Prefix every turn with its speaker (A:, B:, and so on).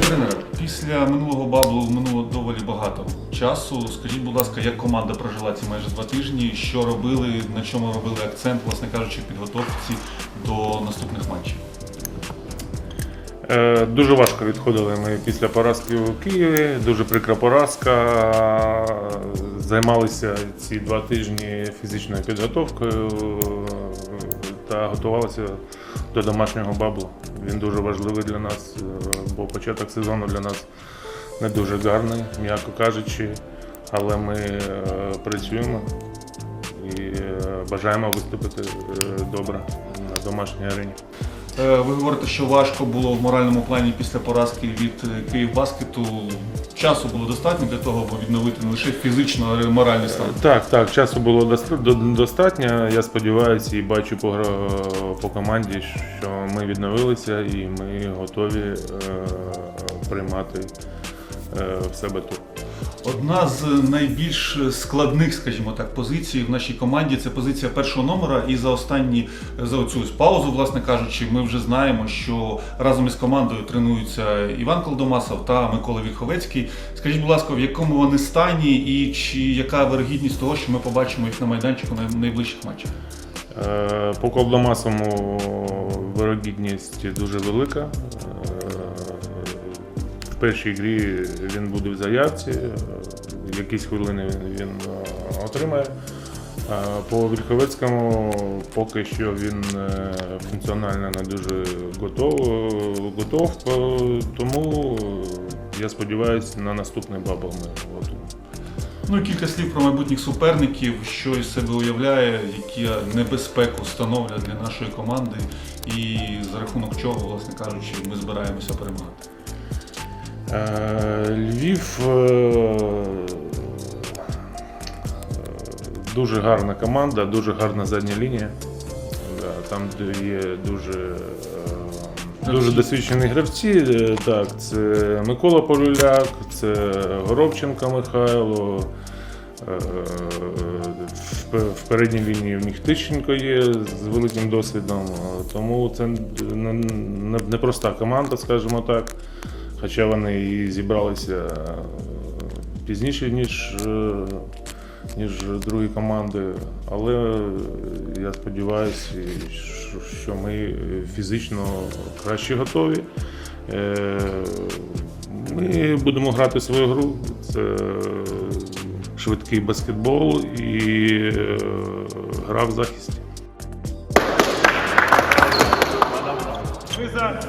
A: Тренер, після минулого баблу минуло доволі багато часу. Скажіть, будь ласка, як команда прожила ці майже два тижні? Що робили, на чому робили акцент, власне кажучи, підготовці до наступних матчів?
B: Е, Дуже важко відходили ми після поразки у Києві. Дуже прикра поразка. Займалися ці два тижні фізичною підготовкою та готувалися до домашнього баблу. Він дуже важливий для нас, е, бо початок сезону для нас не дуже гарний, м'яко кажучи. Але ми е, працюємо і е, бажаємо виступити добре на домашній арені.
A: Е, Ви говорите, що важко було в моральному плані після поразки від е, Київбаскету. Часу було достатньо для того, аби відновити не лише фізично, але й моральний стан.
B: Так, так, часу було до- достатньо. Я сподіваюся і бачу по, по команді, що ми відновилися і ми готові е, приймати е, в себе тур.
A: Одна з найбільш складних, скажімо так, позицій в нашій команді це позиція першого номера. І за останні за оцю паузу, власне кажучи, ми вже знаємо, що разом із командою тренуються Іван Колдомасов та Микола Вільховецький. Скажіть, будь ласка, в якому вони стані, і чи яка вирогідність того, що ми побачимо їх на майданчику на найближчих матчах?
B: Е, По Колдомасому вирогідність дуже велика. Е, першій грі він буде в заявці, е, якісь хвилини він е, отримає. По Вільховецькому поки що він е, функціонально не дуже готов, готов е, тому е, я сподіваюся на наступний бабл ми.
A: Ну кілька слів про майбутніх суперників, що із себе уявляє, які небезпеку становлять для нашої команди, і за рахунок чого, власне кажучи, ми збираємося перемагати.
B: Е, Львів е, дуже гарна команда, дуже гарна задня лінія. Там є дуже, е, дуже досвідчені гравці. Е, Так, це Микола Полюляк, це Горобченко Михайло. е, в- передній лінії в них Тищенко є з великим досвідом, е, тому це не- непроста команда, скажімо так. Хоча вони і зібралися е, пізніше, ніж, е, ніж другі команди. Але я сподіваюся, що- ми фізично краще готові. Е, Ми будемо грати свою гру. Це швидкий баскетбол і гра в захисті.
C: За